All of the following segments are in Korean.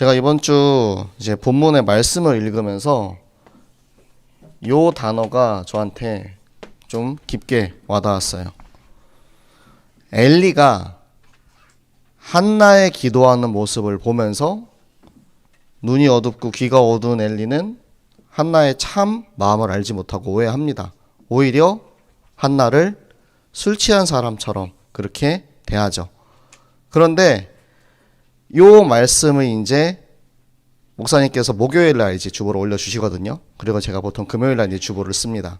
제가 이번 주 이제 본문의 말씀을 읽으면서 요 단어가 저한테 좀 깊게 와닿았어요. 엘리가 한나의 기도하는 모습을 보면서 눈이 어둡고 귀가 어두운 엘리는 한나의 참 마음을 알지 못하고 오해합니다. 오히려 한나를 술 취한 사람처럼 그렇게 대하죠. 그런데 요 말씀을 이제 목사님께서 목요일 날 이제 주보를 올려 주시거든요. 그리고 제가 보통 금요일 날 이제 주보를 씁니다.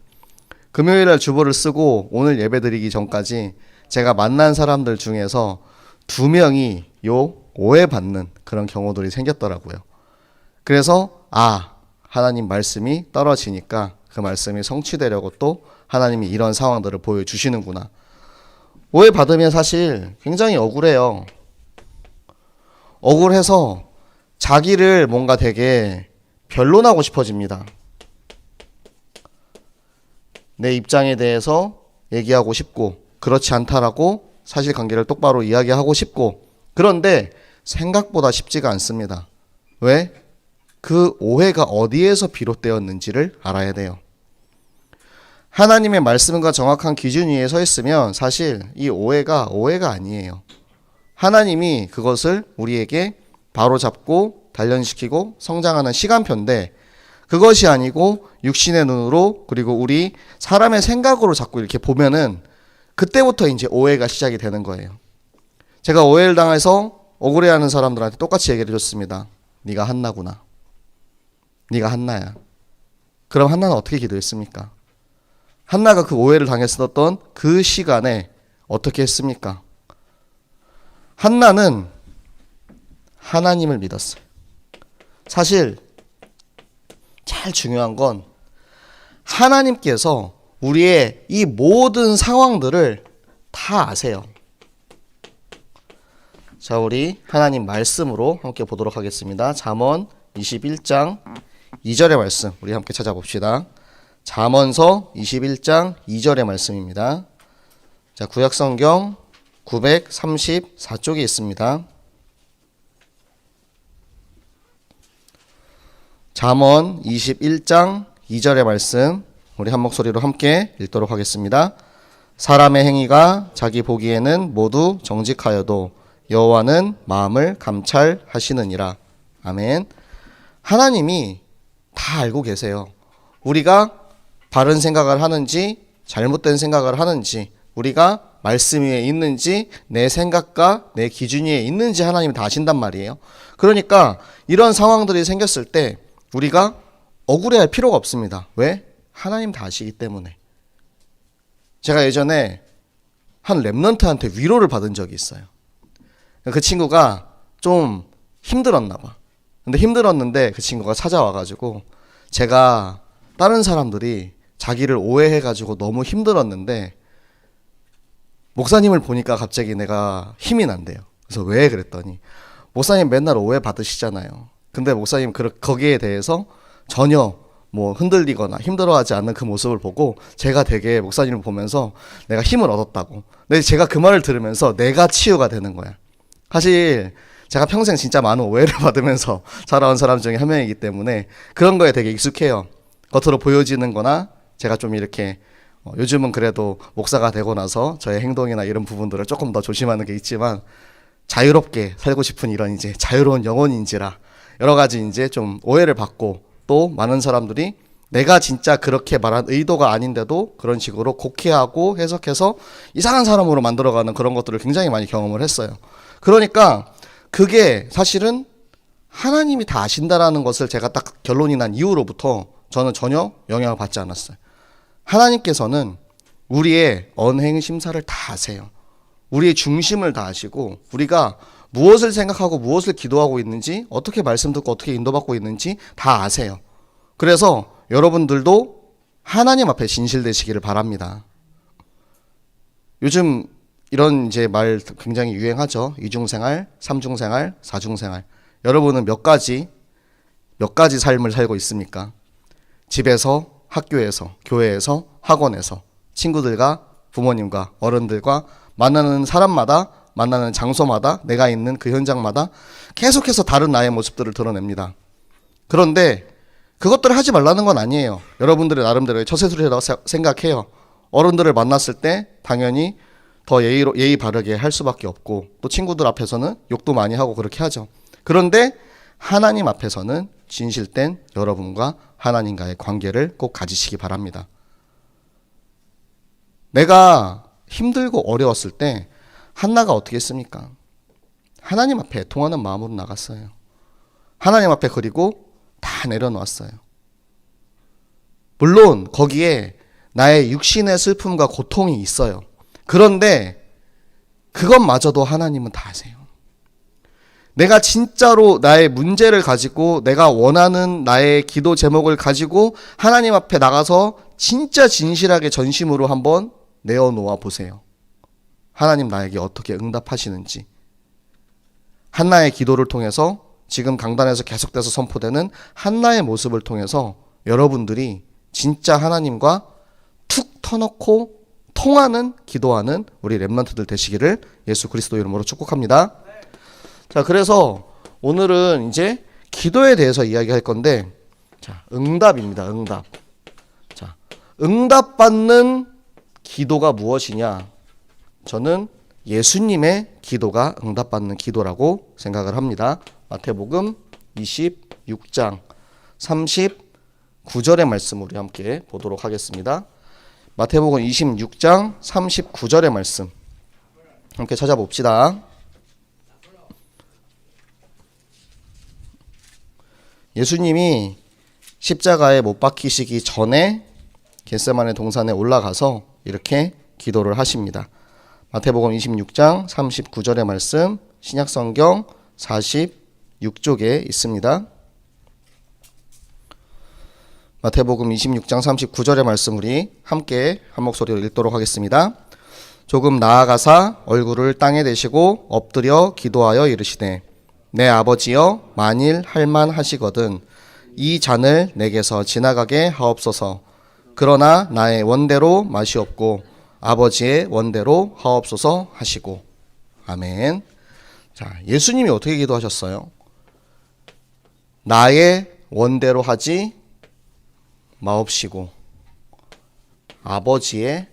금요일 날 주보를 쓰고 오늘 예배 드리기 전까지 제가 만난 사람들 중에서 두 명이 요 오해받는 그런 경우들이 생겼더라고요. 그래서 아 하나님 말씀이 떨어지니까 그 말씀이 성취되려고 또 하나님이 이런 상황들을 보여주시는구나. 오해받으면 사실 굉장히 억울해요. 억울해서 자기를 뭔가 되게 변론하고 싶어집니다. 내 입장에 대해서 얘기하고 싶고 그렇지 않다라고 사실 관계를 똑바로 이야기하고 싶고 그런데 생각보다 쉽지가 않습니다. 왜? 그 오해가 어디에서 비롯되었는지를 알아야 돼요. 하나님의 말씀과 정확한 기준 위에 서 있으면 사실 이 오해가 오해가 아니에요. 하나님이 그것을 우리에게 바로 잡고 단련시키고 성장하는 시간표인데 그것이 아니고 육신의 눈으로 그리고 우리 사람의 생각으로 자꾸 이렇게 보면은 그때부터 이제 오해가 시작이 되는 거예요. 제가 오해를 당해서 억울해하는 사람들한테 똑같이 얘기를 해줬습니다. 네가 한나구나. 네가 한나야. 그럼 한나는 어떻게 기도했습니까? 한나가 그 오해를 당했었던 그 시간에 어떻게 했습니까? 한나는 하나님을 믿었어요. 사실 제일 중요한 건 하나님께서 우리의 이 모든 상황들을 다 아세요. 자, 우리 하나님 말씀으로 함께 보도록 하겠습니다. 잠언 21장 2절의 말씀 우리 함께 찾아봅시다. 잠언서 21장 2절의 말씀입니다. 자, 구약 성경 934쪽에 있습니다. 잠언 21장 2절의 말씀 우리 한 목소리로 함께 읽도록 하겠습니다. 사람의 행위가 자기 보기에는 모두 정직하여도 여호와는 마음을 감찰하시느니라. 아멘. 하나님이 다 알고 계세요. 우리가 바른 생각을 하는지 잘못된 생각을 하는지 우리가 말씀 위에 있는지 내 생각과 내 기준 위에 있는지 하나님이 다 아신단 말이에요. 그러니까 이런 상황들이 생겼을 때 우리가 억울해할 필요가 없습니다. 왜? 하나님 다 아시기 때문에. 제가 예전에 한 랩런트한테 위로를 받은 적이 있어요. 그 친구가 좀 힘들었나 봐. 근데 힘들었는데 그 친구가 찾아와가지고 제가 다른 사람들이 자기를 오해해가지고 너무 힘들었는데 목사님을 보니까 갑자기 내가 힘이 난대요. 그래서 왜 그랬더니 목사님 맨날 오해 받으시잖아요. 근데 목사님 그 거기에 대해서 전혀 뭐 흔들리거나 힘들어하지 않는 그 모습을 보고 제가 되게 목사님을 보면서 내가 힘을 얻었다고. 근데 제가 그 말을 들으면서 내가 치유가 되는 거야. 사실 제가 평생 진짜 많은 오해를 받으면서 자라온 사람 중에 한 명이기 때문에 그런 거에 되게 익숙해요. 겉으로 보여지는 거나 제가 좀 이렇게 어, 요즘은 그래도 목사가 되고 나서 저의 행동이나 이런 부분들을 조금 더 조심하는 게 있지만 자유롭게 살고 싶은 이런 이제 자유로운 영혼인지라 여러 가지 이제 좀 오해를 받고 또 많은 사람들이 내가 진짜 그렇게 말한 의도가 아닌데도 그런 식으로 곡해하고 해석해서 이상한 사람으로 만들어가는 그런 것들을 굉장히 많이 경험을 했어요. 그러니까 그게 사실은 하나님이 다 아신다라는 것을 제가 딱 결론이 난 이후로부터 저는 전혀 영향을 받지 않았어요. 하나님께서는 우리의 언행 심사를 다 아세요. 우리의 중심을 다 아시고 우리가 무엇을 생각하고 무엇을 기도하고 있는지 어떻게 말씀 듣고 어떻게 인도받고 있는지 다 아세요. 그래서 여러분들도 하나님 앞에 진실되시기를 바랍니다. 요즘 이런 이제 말 굉장히 유행하죠. 이중생활, 삼중생활, 사중생활. 여러분은 몇 가지 몇 가지 삶을 살고 있습니까? 집에서, 학교에서, 교회에서, 학원에서, 친구들과 부모님과 어른들과 만나는 사람마다 만나는 장소마다 내가 있는 그 현장마다 계속해서 다른 나의 모습들을 드러냅니다. 그런데 그것들을 하지 말라는 건 아니에요. 여러분들의 나름대로의 처세술이라고 세- 생각해요. 어른들을 만났을 때 당연히 더 예의로, 예의 바르게 할 수밖에 없고 또 친구들 앞에서는 욕도 많이 하고 그렇게 하죠. 그런데 하나님 앞에서는 진실된 여러분과 하나님과의 관계를 꼭 가지시기 바랍니다. 내가 힘들고 어려웠을 때 한나가 어떻게 했습니까? 하나님 앞에 통하는 마음으로 나갔어요. 하나님 앞에 그리고 다 내려놓았어요. 물론 거기에 나의 육신의 슬픔과 고통이 있어요. 그런데 그것마저도 하나님은 다 아세요. 내가 진짜로 나의 문제를 가지고 내가 원하는 나의 기도 제목을 가지고 하나님 앞에 나가서 진짜 진실하게 전심으로 한번 내어놓아 보세요. 하나님 나에게 어떻게 응답하시는지. 한나의 기도를 통해서 지금 강단에서 계속돼서 선포되는 한나의 모습을 통해서 여러분들이 진짜 하나님과 툭 터놓고 통하는 기도하는 우리 랩런트들 되시기를 예수 그리스도 이름으로 축복합니다. 자, 그래서 오늘은 이제 기도에 대해서 이야기할 건데 자, 응답입니다. 응답. 자, 응답받는 기도가 무엇이냐? 저는 예수님의 기도가 응답받는 기도라고 생각을 합니다. 마태복음 26장 39절의 말씀 우리 함께 보도록 하겠습니다. 마태복음 26장 39절의 말씀 함께 찾아봅시다. 예수님이 십자가에 못 박히시기 전에 겟세만의 동산에 올라가서 이렇게 기도를 하십니다. 마태복음 26장 39절의 말씀 신약성경 46쪽에 있습니다. 마태복음 26장 39절의 말씀 우리 함께 한 목소리로 읽도록 하겠습니다. 조금 나아가사 얼굴을 땅에 대시고 엎드려 기도하여 이르시되 내 아버지여 만일 할만 하시거든 이 잔을 내게서 지나가게 하옵소서 그러나 나의 원대로 마시옵고 아버지의 원대로 하옵소서 하시고 아멘. 자, 예수님이 어떻게 기도하셨어요? 나의 원대로 하지 마옵시고 아버지의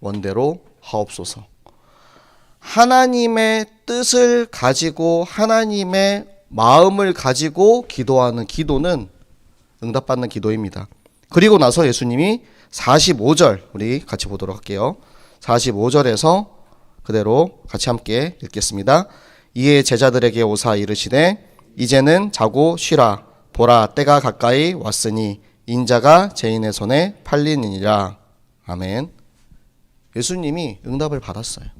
원대로 하옵소서. 하나님의 뜻을 가지고 하나님의 마음을 가지고 기도하는 기도는 응답받는 기도입니다. 그리고 나서 예수님이 45절 우리 같이 보도록 할게요. 45절에서 그대로 같이 함께 읽겠습니다. 이에 제자들에게 오사 이르시되 이제는 자고 쉬라 보라 때가 가까이 왔으니 인자가 죄인의 손에 팔리니라. 아멘. 예수님이 응답을 받았어요.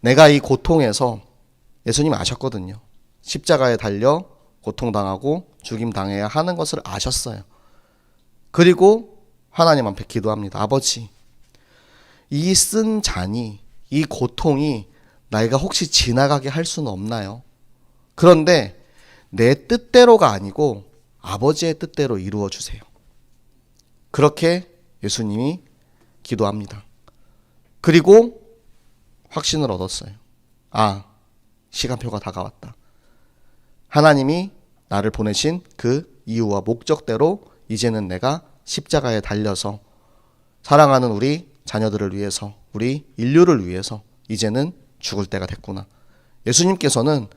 내가 이 고통에서 예수님 아셨거든요. 십자가에 달려 고통당하고 죽임 당해야 하는 것을 아셨어요. 그리고 하나님 앞에 기도합니다. 아버지, 이 쓴 잔이 이 고통이 나이가 혹시 지나가게 할 수는 없나요? 그런데 내 뜻대로가 아니고 아버지의 뜻대로 이루어 주세요. 그렇게 예수님이 기도합니다. 그리고 확신을 얻었어요. 아, 시간표가 다가왔다. 하나님이 나를 보내신 그 이유와 목적대로 이제는 내가 십자가에 달려서 사랑하는 우리 자녀들을 위해서, 우리 인류를 위해서 이제는 죽을 때가 됐구나. 예수님께서는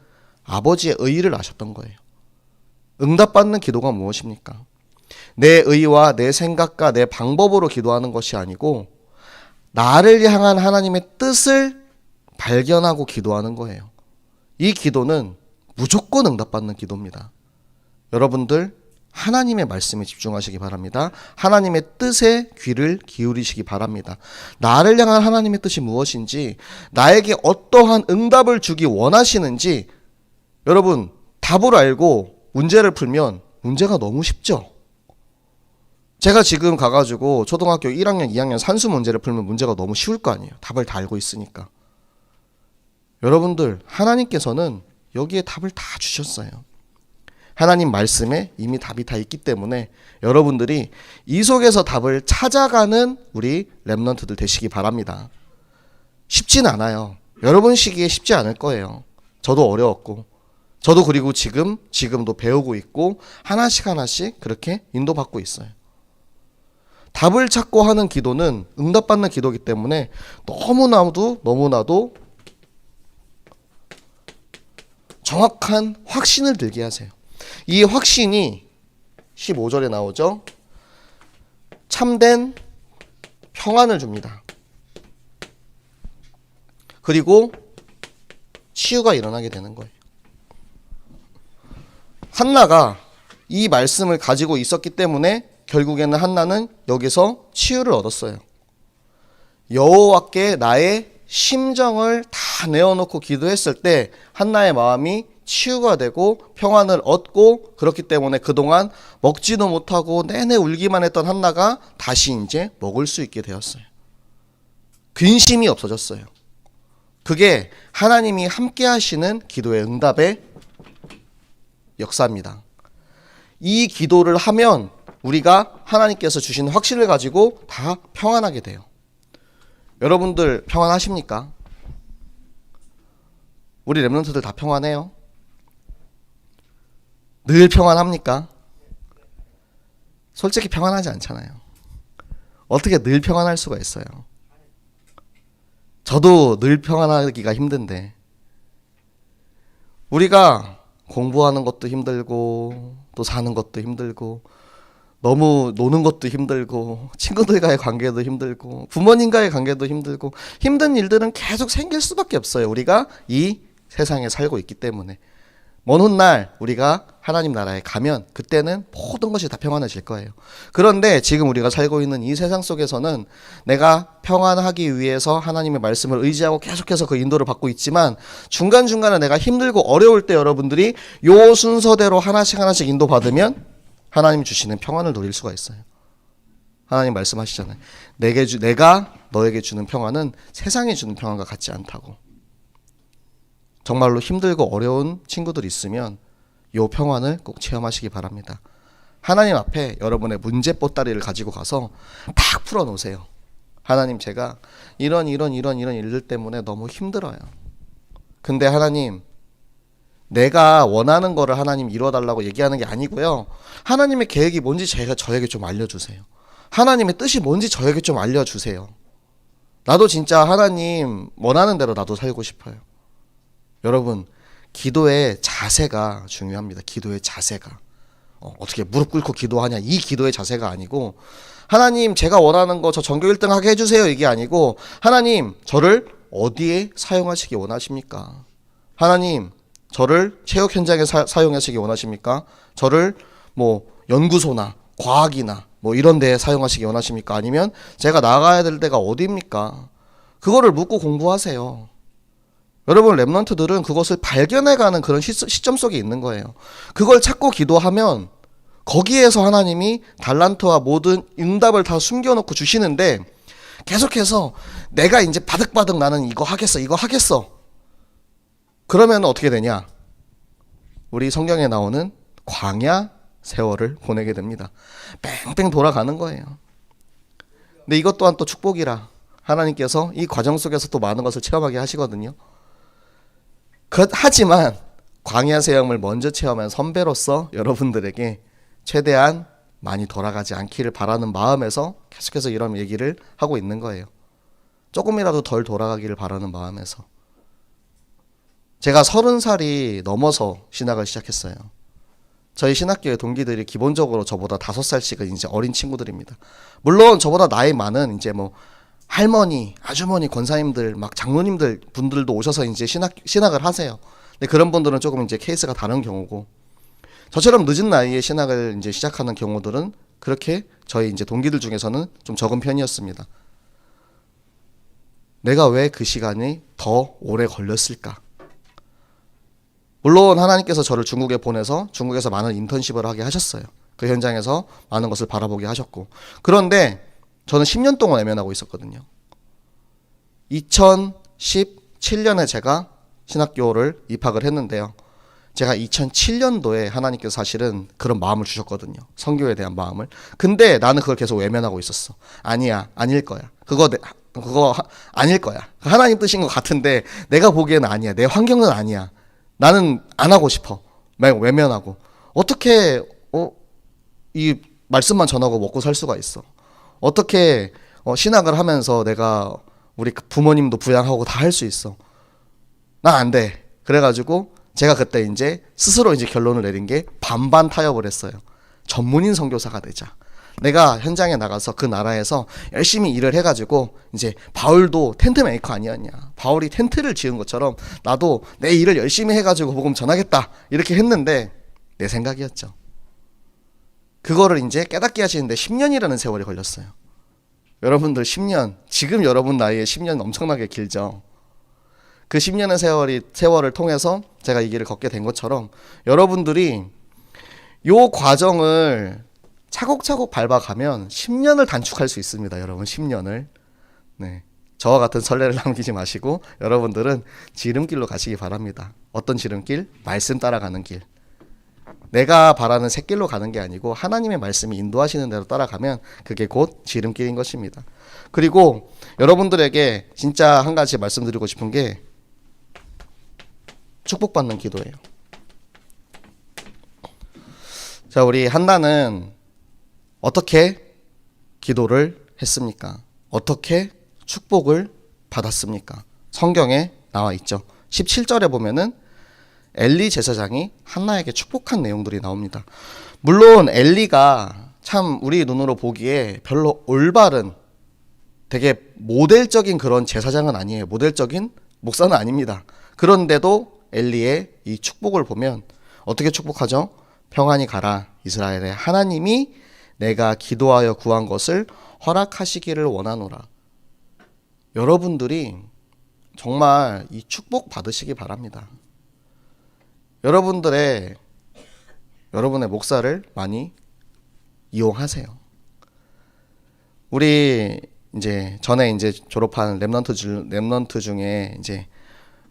아버지의 의의를 아셨던 거예요. 응답받는 기도가 무엇입니까? 내 의와 내 생각과 내 방법으로 기도하는 것이 아니고 나를 향한 하나님의 뜻을 발견하고 기도하는 거예요. 이 기도는 무조건 응답받는 기도입니다. 여러분들 하나님의 말씀에 집중하시기 바랍니다. 하나님의 뜻에 귀를 기울이시기 바랍니다. 나를 향한 하나님의 뜻이 무엇인지, 나에게 어떠한 응답을 주기 원하시는지, 여러분, 답을 알고 문제를 풀면 문제가 너무 쉽죠? 제가 지금 가가지고 초등학교 1학년, 2학년 산수 문제를 풀면 문제가 너무 쉬울 거 아니에요. 답을 다 알고 있으니까. 여러분들, 하나님께서는 여기에 답을 다 주셨어요. 하나님 말씀에 이미 답이 다 있기 때문에 여러분들이 이 속에서 답을 찾아가는 우리 랩런트들 되시기 바랍니다. 쉽진 않아요. 여러분 시기에 쉽지 않을 거예요. 저도 어려웠고, 저도 그리고 지금, 지금도 배우고 있고, 하나씩 하나씩 그렇게 인도받고 있어요. 답을 찾고 하는 기도는 응답받는 기도이기 때문에 너무나도, 너무나도 정확한 확신을 들게 하세요. 이 확신이 15절에 나오죠. 참된 평안을 줍니다. 그리고 치유가 일어나게 되는 거예요. 한나가 이 말씀을 가지고 있었기 때문에 결국에는 한나는 여기서 치유를 얻었어요. 여호와께 나의 심정을 다 내어놓고 기도했을 때 한나의 마음이 치유가 되고 평안을 얻고 그렇기 때문에 그동안 먹지도 못하고 내내 울기만 했던 한나가 다시 이제 먹을 수 있게 되었어요. 근심이 없어졌어요. 그게 하나님이 함께 하시는 기도의 응답의 역사입니다. 이 기도를 하면 우리가 하나님께서 주신 확신을 가지고 다 평안하게 돼요. 여러분들 평안하십니까? 우리 랩런트들 다 평안해요? 늘 평안합니까? 솔직히 평안하지 않잖아요. 어떻게 늘 평안할 수가 있어요? 저도 늘 평안하기가 힘든데 우리가 공부하는 것도 힘들고 또 사는 것도 힘들고 너무 노는 것도 힘들고 친구들과의 관계도 힘들고 부모님과의 관계도 힘들고 힘든 일들은 계속 생길 수밖에 없어요. 우리가 이 세상에 살고 있기 때문에 먼 훗날 우리가 하나님 나라에 가면 그때는 모든 것이 다 평안해질 거예요. 그런데 지금 우리가 살고 있는 이 세상 속에서는 내가 평안하기 위해서 하나님의 말씀을 의지하고 계속해서 그 인도를 받고 있지만 중간중간에 내가 힘들고 어려울 때 여러분들이 요 순서대로 하나씩 하나씩 인도받으면 하나님 주시는 평안을 누릴 수가 있어요. 하나님 말씀하시잖아요. 내게 주, 내가 너에게 주는 평안은 세상에 주는 평안과 같지 않다고. 정말로 힘들고 어려운 친구들 있으면 요 평안을 꼭 체험하시기 바랍니다. 하나님 앞에 여러분의 문제 보따리를 가지고 가서 딱 풀어 놓으세요. 하나님 제가 이런 이런 이런 이런 일들 때문에 너무 힘들어요. 근데 하나님 내가 원하는 거를 하나님 이루어달라고 얘기하는 게 아니고요. 하나님의 계획이 뭔지 제가 저에게 좀 알려주세요. 하나님의 뜻이 뭔지 저에게 좀 알려주세요. 나도 진짜 하나님 원하는 대로 나도 살고 싶어요. 여러분, 기도의 자세가 중요합니다. 기도의 자세가. 어, 어떻게 무릎 꿇고 기도하냐. 이 기도의 자세가 아니고, 하나님, 제가 원하는 거 저 전교 1등 하게 해주세요. 이게 아니고, 하나님, 저를 어디에 사용하시기 원하십니까? 하나님, 저를 체육 현장에 사, 사용하시기 원하십니까? 저를 뭐 연구소나 과학이나 뭐 이런 데에 사용하시기 원하십니까? 아니면 제가 나가야 될 데가 어디입니까? 그거를 묻고 공부하세요. 여러분 랩런트들은 그것을 발견해가는 그런 시, 시점 속에 있는 거예요. 그걸 찾고 기도하면 거기에서 하나님이 달란트와 모든 응답을 다 숨겨놓고 주시는데 계속해서 내가 이제 바득바득 나는 이거 하겠어, 이거 하겠어. 그러면 어떻게 되냐? 우리 성경에 나오는 광야 세월을 보내게 됩니다. 뺑뺑 돌아가는 거예요. 근데 이것 또한 또 축복이라 하나님께서 이 과정 속에서 또 많은 것을 체험하게 하시거든요. 그, 하지만 광야 세험을 먼저 체험한 선배로서 여러분들에게 최대한 많이 돌아가지 않기를 바라는 마음에서 계속해서 이런 얘기를 하고 있는 거예요. 조금이라도 덜 돌아가기를 바라는 마음에서. 제가 서른 살이 넘어서 신학을 시작했어요. 저희 신학교의 동기들이 기본적으로 저보다 다섯 살씩은 이제 어린 친구들입니다. 물론 저보다 나이 많은 이제 뭐 할머니, 아주머니, 권사님들, 막 장로님들 분들도 오셔서 이제 신학 신학을 하세요. 근데 그런 분들은 조금 이제 케이스가 다른 경우고 저처럼 늦은 나이에 신학을 이제 시작하는 경우들은 그렇게 저희 이제 동기들 중에서는 좀 적은 편이었습니다. 내가 왜 그 시간이 더 오래 걸렸을까? 물론 하나님께서 저를 중국에 보내서 중국에서 많은 인턴십을 하게 하셨어요. 그 현장에서 많은 것을 바라보게 하셨고. 그런데 저는 10년 동안 외면하고 있었거든요. 2017년에 제가 신학교를 입학을 했는데요. 제가 2007년도에 하나님께서 사실은 그런 마음을 주셨거든요. 성교에 대한 마음을. 근데 나는 그걸 계속 외면하고 있었어. 아니야, 아닐 거야. 그거 그거 하- 아닐 거야. 하나님 뜻인 것 같은데 내가 보기에는 아니야. 내 환경은 아니야. 나는 안 하고 싶어. 막 외면하고 어떻게 어, 이 말씀만 전하고 먹고 살 수가 있어. 어떻게 어, 신학을 하면서 내가 우리 부모님도 부양하고 다 할 수 있어. 난안 돼. 그래가지고 제가 그때 이제 스스로 이제 결론을 내린 게 반반 타협을 했어요. 전문인 선교사가 되자. 내가 현장에 나가서 그 나라에서 열심히 일을 해가지고 이제 바울도 텐트 메이커 아니었냐. 바울이 텐트를 지은 것처럼 나도 내 일을 열심히 해가지고 복음 전하겠다. 이렇게 했는데 내 생각이었죠. 그거를 이제 깨닫게 하시는데 10년이라는 세월이 걸렸어요. 여러분들 10년, 지금 여러분 나이에 10년 엄청나게 길죠. 그 10년의 세월이 세월을 통해서 제가 이 길을 걷게 된 것처럼 여러분들이 요 과정을 차곡차곡 밟아가면 10년을 단축할 수 있습니다. 여러분 10년을. 네. 저와 같은 설레를 남기지 마시고 여러분들은 지름길로 가시기 바랍니다. 어떤 지름길? 말씀 따라가는 길. 내가 바라는 새길로 가는 게 아니고 하나님의 말씀이 인도하시는 대로 따라가면 그게 곧 지름길인 것입니다. 그리고 여러분들에게 진짜 한 가지 말씀드리고 싶은 게 축복받는 기도예요. 자, 우리 한나는 어떻게 기도를 했습니까? 어떻게 축복을 받았습니까? 성경에 나와 있죠. 17절에 보면은 엘리 제사장이 한나에게 축복한 내용들이 나옵니다. 물론 엘리가 참 우리 눈으로 보기에 별로 올바른 되게 모델적인 그런 제사장은 아니에요. 모델적인 목사는 아닙니다. 그런데도 엘리의 이 축복을 보면 어떻게 축복하죠? 평안히 가라. 이스라엘의 하나님이 내가 기도하여 구한 것을 허락하시기를 원하노라. 여러분들이 정말 이 축복 받으시기 바랍니다. 여러분들의 여러분의 목사를 많이 이용하세요. 우리 이제 전에 이제 졸업한 랩런트 중 랩런트 중에 이제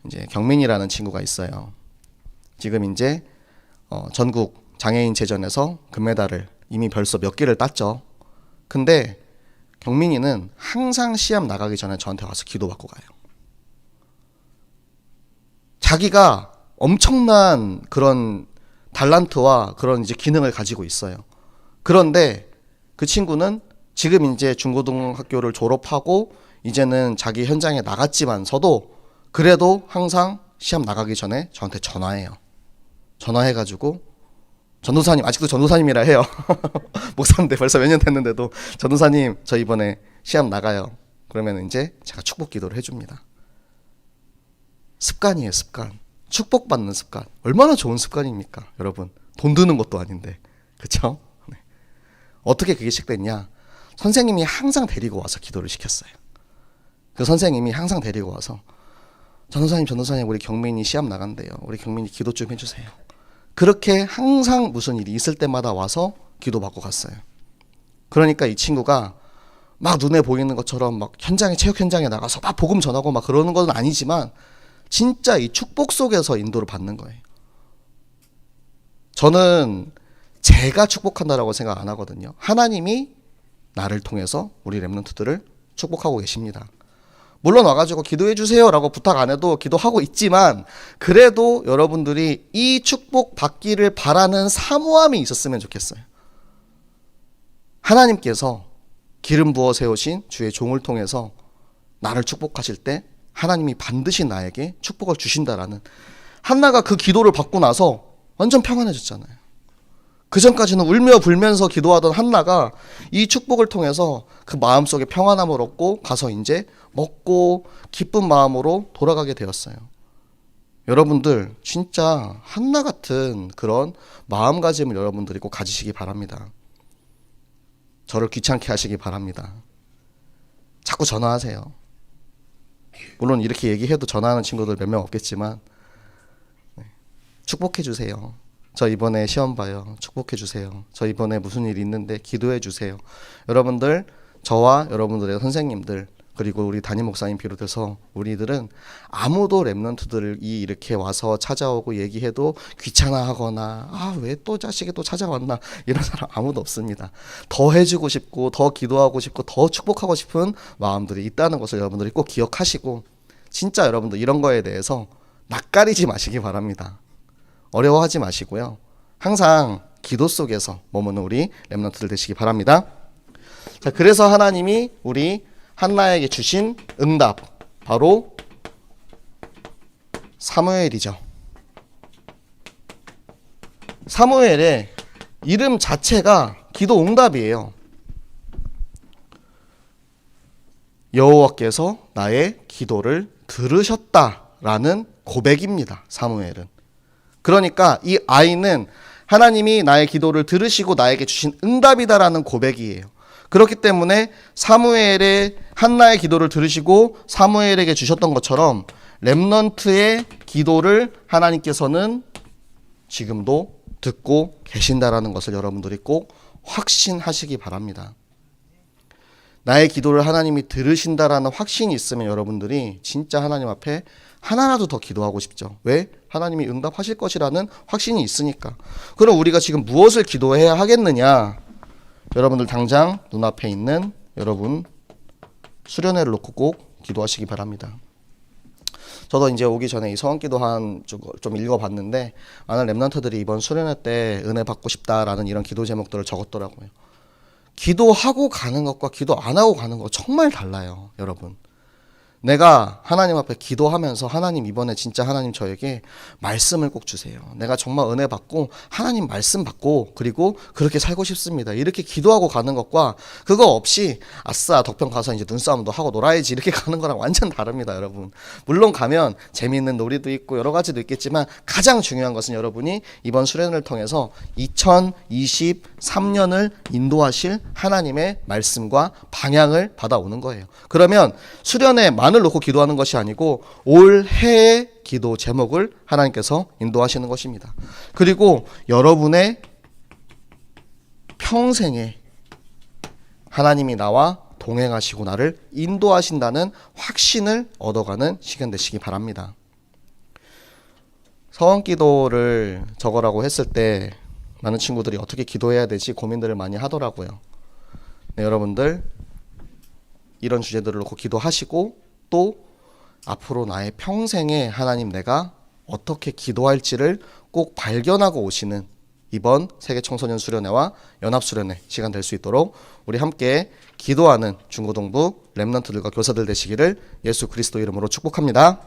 이제 경민이라는 친구가 있어요. 지금 이제 어, 전국 장애인 제전에서 금메달을 이미 벌써 몇 개를 땄죠. 근데 경민이는 항상 시합 나가기 전에 저한테 와서 기도받고 가요. 자기가 엄청난 그런 달란트와 그런 이제 기능을 가지고 있어요. 그런데 그 친구는 지금 이제 중고등학교를 졸업하고 이제는 자기 현장에 나갔지만서도 그래도 항상 시합 나가기 전에 저한테 전화해요. 전화해가지고 전도사님 아직도 전도사님이라 해요. 목사인데 벌써 몇 년 됐는데도 전도사님 저 이번에 시합 나가요. 그러면 이제 제가 축복 기도를 해줍니다. 습관이에요 습관. 축복받는 습관. 얼마나 좋은 습관입니까, 여러분? 돈 드는 것도 아닌데, 그렇죠? 네. 어떻게 그게 시작됐냐? 선생님이 항상 데리고 와서 기도를 시켰어요. 그 선생님이 항상 데리고 와서 전도사님, 전도사님, 우리 경민이 시합 나간대요. 우리 경민이 기도 좀 해주세요. 그렇게 항상 무슨 일이 있을 때마다 와서 기도받고 갔어요. 그러니까 이 친구가 막 눈에 보이는 것처럼 막 현장에 체육 현장에 나가서 막 복음 전하고 막 그러는 건 아니지만 진짜 이 축복 속에서 인도를 받는 거예요. 저는 제가 축복한다라고 생각 안 하거든요. 하나님이 나를 통해서 우리 렘넌트들을 축복하고 계십니다. 물론 와가지고 기도해 주세요라고 부탁 안 해도 기도하고 있지만 그래도 여러분들이 이 축복 받기를 바라는 사모함이 있었으면 좋겠어요. 하나님께서 기름 부어 세우신 주의 종을 통해서 나를 축복하실 때 하나님이 반드시 나에게 축복을 주신다라는 한나가 그 기도를 받고 나서 완전 평안해졌잖아요. 그 전까지는 울며 불면서 기도하던 한나가 이 축복을 통해서 그 마음속에 평안함을 얻고 가서 이제 먹고 기쁜 마음으로 돌아가게 되었어요. 여러분들 진짜 한나 같은 그런 마음가짐을 여러분들이 꼭 가지시기 바랍니다. 저를 귀찮게 하시기 바랍니다. 자꾸 전화하세요. 물론 이렇게 얘기해도 전화하는 친구들 몇 명 없겠지만 네. 축복해 주세요. 저 이번에 시험 봐요. 축복해 주세요. 저 이번에 무슨 일이 있는데 기도해 주세요. 여러분들 저와 여러분들의 선생님들 그리고 우리 담임 목사님 비롯해서 우리들은 아무도 랩런트들이 이렇게 와서 찾아오고 얘기해도 귀찮아하거나 아 왜 또 자식이 또 찾아왔나 이런 사람 아무도 없습니다. 더 해주고 싶고 더 기도하고 싶고 더 축복하고 싶은 마음들이 있다는 것을 여러분들이 꼭 기억하시고 진짜 여러분들 이런 거에 대해서 낯가리지 마시기 바랍니다. 어려워하지 마시고요. 항상 기도 속에서 머무는 우리 랩런트들 되시기 바랍니다. 자, 그래서 하나님이 우리 한나에게 주신 응답 바로 사무엘이죠. 사무엘의 이름 자체가 기도 응답이에요. 여호와께서 나의 기도를 들으셨다라는 고백입니다. 사무엘은. 그러니까 이 아이는 하나님이 나의 기도를 들으시고 나에게 주신 응답이다라는 고백이에요. 그렇기 때문에 사무엘의 한나의 기도를 들으시고 사무엘에게 주셨던 것처럼 렘넌트의 기도를 하나님께서는 지금도 듣고 계신다라는 것을 여러분들이 꼭 확신하시기 바랍니다. 나의 기도를 하나님이 들으신다라는 확신이 있으면 여러분들이 진짜 하나님 앞에 하나라도 더 기도하고 싶죠. 왜? 하나님이 응답하실 것이라는 확신이 있으니까. 그럼 우리가 지금 무엇을 기도해야 하겠느냐? 여러분들 당장 눈앞에 있는 여러분 수련회를 놓고 꼭 기도하시기 바랍니다. 저도 이제 오기 전에 이 서원기도 한 좀 읽어봤는데 많은 랩런트들이 이번 수련회 때 은혜 받고 싶다라는 이런 기도 제목들을 적었더라고요. 기도하고 가는 것과 기도 안 하고 가는 거 정말 달라요, 여러분. 내가 하나님 앞에 기도하면서 하나님 이번에 진짜 하나님 저에게 말씀을 꼭 주세요. 내가 정말 은혜 받고 하나님 말씀 받고 그리고 그렇게 살고 싶습니다. 이렇게 기도하고 가는 것과 그거 없이 아싸 덕평 가서 이제 눈싸움도 하고 놀아야지 이렇게 가는 거랑 완전 다릅니다, 여러분. 물론 가면 재미있는 놀이도 있고 여러 가지도 있겠지만 가장 중요한 것은 여러분이 이번 수련을 통해서 2023년을 인도하실 하나님의 말씀과 방향을 받아오는 거예요. 그러면 수련회 만을 놓고 기도하는 것이 아니고 올 해의 기도 제목을 하나님께서 인도하시는 것입니다. 그리고 여러분의 평생에 하나님이 나와 동행하시고 나를 인도하신다는 확신을 얻어가는 시간 되시기 바랍니다. 서원 기도를 적어라고 했을 때 많은 친구들이 어떻게 기도해야 되지 고민들을 많이 하더라고요. 네, 여러분들 이런 주제들을 놓고 기도하시고 또 앞으로 나의 평생에 하나님 내가 어떻게 기도할지를 꼭 발견하고 오시는 이번 세계 청소년 수련회와 연합 수련회 시간 될 수 있도록 우리 함께 기도하는 중고등부 렘넌트들과 교사들 되시기를 예수 그리스도 이름으로 축복합니다.